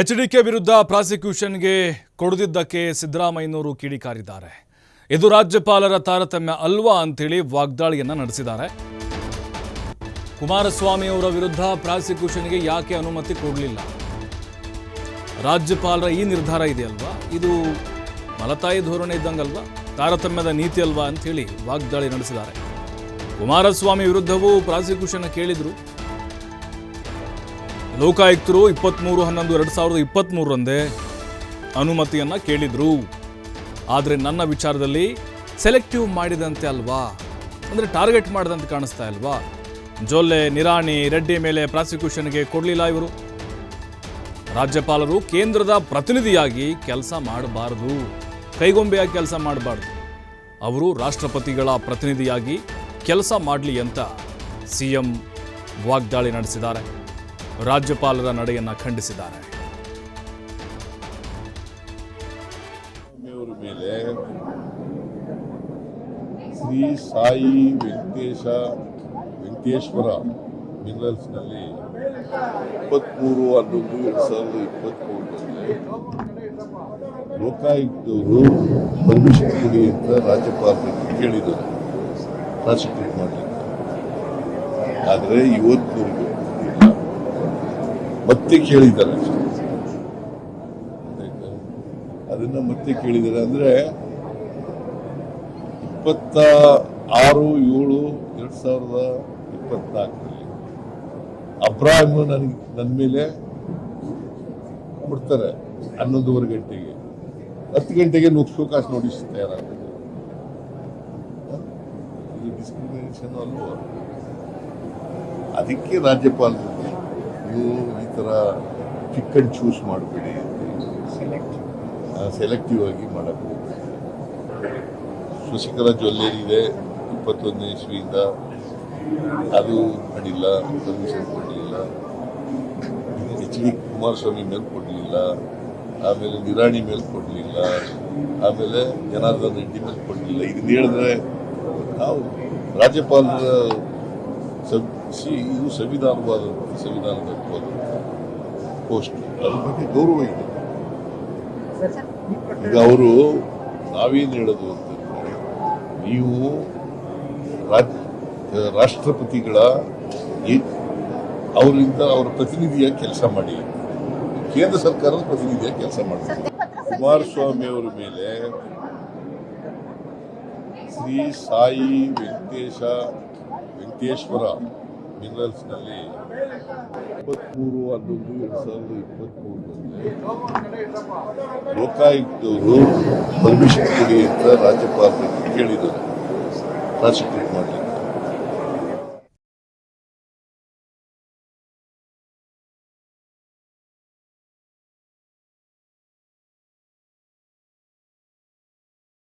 HDK ವಿರುದ್ಧ ಪ್ರಾಸಿಕ್ಯೂಷನ್ಗೆ ಕೊಡದಿದ್ದಕ್ಕೆ ಸಿದ್ದರಾಮಯ್ಯನವರು ಕಿಡಿಕಾರಿದ್ದಾರೆ. ಇದು ರಾಜ್ಯಪಾಲರ ತಾರತಮ್ಯ ಅಲ್ವಾ ಅಂತೇಳಿ ವಾಗ್ದಾಳಿಯನ್ನ ನಡೆಸಿದ್ದಾರೆ. ಕುಮಾರಸ್ವಾಮಿ ಅವರ ವಿರುದ್ಧ ಪ್ರಾಸಿಕ್ಯೂಷನ್ಗೆ ಯಾಕೆ ಅನುಮತಿ ಕೊಡಲಿಲ್ಲ? ರಾಜ್ಯಪಾಲರ ಈ ನಿರ್ಧಾರ ಇದೆಯಲ್ವಾ? ಇದು ಮಲತಾಯಿ ಧೋರಣೆ ಇದ್ದಂಗಲ್ವಾ? ತಾರತಮ್ಯದ ನೀತಿ ಅಲ್ವಾ ಅಂತೇಳಿ ವಾಗ್ದಾಳಿ ನಡೆಸಿದ್ದಾರೆ. ಕುಮಾರಸ್ವಾಮಿ ವಿರುದ್ಧವೂ ಪ್ರಾಸಿಕ್ಯೂಷನ್ ಕೇಳಿದ್ರು. ಲೋಕಾಯುಕ್ತರು ಇಪ್ಪತ್ತ್ಮೂರು ಹನ್ನೊಂದು ಎರಡು ಸಾವಿರದ ಇಪ್ಪತ್ತ್ಮೂರರಂದೇ ಅನುಮತಿಯನ್ನು ಕೇಳಿದರು. ಆದರೆ ನನ್ನ ವಿಚಾರದಲ್ಲಿ ಸೆಲೆಕ್ಟಿವ್ ಮಾಡಿದಂತೆ ಅಲ್ವಾ? ಅಂದರೆ ಟಾರ್ಗೆಟ್ ಮಾಡಿದಂತೆ ಕಾಣಿಸ್ತಾ ಇಲ್ವಾ? ಜೊಲ್ಲೆ, ನಿರಾಣಿ, ರೆಡ್ಡಿ ಮೇಲೆ ಪ್ರಾಸಿಕ್ಯೂಷನ್ಗೆ ಕೊಡಲಿಲ್ಲ ಇವರು. ರಾಜ್ಯಪಾಲರು ಕೇಂದ್ರದ ಪ್ರತಿನಿಧಿಯಾಗಿ ಕೆಲಸ ಮಾಡಬಾರದು. ಕೈಗೊಂಬೆಯಾಗಿ ಕೆಲಸ ಮಾಡಬಾರ್ದು. ಅವರು ರಾಷ್ಟ್ರಪತಿಗಳ ಪ್ರತಿನಿಧಿಯಾಗಿ ಕೆಲಸ ಮಾಡಲಿ ಅಂತ ಸಿಎಂ ವಾಗ್ದಾಳಿ ನಡೆಸಿದ್ದಾರೆ. ರಾಜ್ಯಪಾಲರ ನಡೆಯನ್ನ ಖಂಡಿಸಿದ್ದಾರೆ. ಮೇಲೆ ಶ್ರೀ ಸಾಯಿ ವೆಂಕಟೇಶ ವೆಂಕಟೇಶ್ವರ ಮಿನರಲ್ಸ್ನಲ್ಲಿ ಇಪ್ಪತ್ತ್ಮೂರು ಹನ್ನೊಂದು ಎರಡು ಸಾವಿರದ ಇಪ್ಪತ್ತ್ಮೂರರಲ್ಲಿ ಲೋಕಾಯುಕ್ತವರು ಪರ್ಮಿಷನ್ ಕೊಡಿ ಅಂತ ರಾಜ್ಯಪಾಲರಿಗೆ ಕೇಳಿದರು. ಪ್ರಾಸಿಕ್ಯೂಟ್ ಮಾಡಲಿಕ್ಕೆ. ಆದರೆ ಇವತ್ತು ಮತ್ತೆ ಕೇಳಿದ್ದಾರೆ? ಅದನ್ನ ಮತ್ತೆ ಕೇಳಿದ್ದಾರೆ ಅಂದ್ರೆ ಇಪ್ಪತ್ತ ಆರು, ಏಳು, ಎರಡ್ ಸಾವಿರದ ಇಪ್ಪತ್ನಾಲ್ಕರಲ್ಲಿ ಅಬ್ರಾಹಿಮ್ ನನ್ ನನ್ನ ಮೇಲೆ ಬಿಡ್ತಾರೆ ಹನ್ನೊಂದುವರೆ ಗಂಟೆಗೆ. ಹತ್ತು ಗಂಟೆಗೆ ನುಗ್ಸೋಕಾಸ್ ನೋಟಿಸ್ ತಯಾರಾಗ್ತದೆ ಡಿಸ್ಕ್ರಿಮಿನೇಷನ್ ಅಲ್ವಾ? ಅದಕ್ಕೆ ರಾಜ್ಯಪಾಲರಿಗೆ ನೀವು ಈ ಥರ ಪಿಕ್ ಅಂಡ್ ಚೂಸ್ ಮಾಡಬೇಡಿ ಸೆಲೆಕ್ಟಿವ್ ಆಗಿ ಮಾಡಬೇಕು ಶಶಿಕಲಾ ಜ್ಯುವೆಲ್ಲರಿ ಇದೆ ಇಪ್ಪತ್ತೊಂದನೇ ಇಸ್ವಿಯಿಂದ. ಅದು ಮಾಡಿಲ್ಲ ಪರ್ಮಿಷನ್ ಕೊಡಲಿಲ್ಲ. ಎಚ್ ಡಿ ಕುಮಾರಸ್ವಾಮಿ ಮೇಲೆ ಕೊಡಲಿಲ್ಲ. ಆಮೇಲೆ ನಿರಾಣಿ ಮೇಲೆ ಕೊಡಲಿಲ್ಲ. ಆಮೇಲೆ ಜನಾರ್ದನ್ ರೆಡ್ಡಿ ಮೇಲೆ ಕೊಡಲಿಲ್ಲ. ಇದನ್ನ ಹೇಳಿದ್ರೆ ನಾವು ರಾಜ್ಯಪಾಲರ ಸಂ- ಸಿ- ಇದು ಸಂವಿಧಾನವಾದ ಸಂವಿಧಾನದ ಪೋಸ್ಟ್ ಅದ್ರ ಬಗ್ಗೆ ಗೌರವ ಇದೆ. ಈಗ ಅವರು ನಾವೇನು ಹೇಳೋದು ಅಂತಂದ್ರೆ ನೀವು ರಾಷ್ಟ್ರಪತಿಗಳ ಅವರಿಂದ ಅವರ ಪ್ರತಿನಿಧಿಯಾಗಿ ಕೆಲಸ ಮಾಡಿ. ಕೇಂದ್ರ ಸರ್ಕಾರದ ಪ್ರತಿನಿಧಿಯ ಕೆಲಸ ಮಾಡಿ. ಕುಮಾರಸ್ವಾಮಿ ಅವರ ಮೇಲೆ ಶ್ರೀ ಸಾಯಿ ವೆಂಕಟೇಶ ವೆಂಕಟೇಶ್ವರ ಮಿನರಲ್ಸ್ನಲ್ಲಿ ಇಪ್ಪತ್ಮೂರು ಹನ್ನೊಂದು ಎರಡು ಸಾವಿರದ ಇಪ್ಪತ್ತ್ಮೂರರಲ್ಲಿ ಲೋಕಾಯುಕ್ತವರು ಪರ್ಮಿಷನ್ ಕೊಡಿ ಅಂತ ರಾಜ್ಯಪಾಲರಿಗೆ ಕೇಳಿದರು ಪ್ರಾಸಿಕ್ಯೂಟ್ ಮಾಡಲಿಕ್ಕೆ.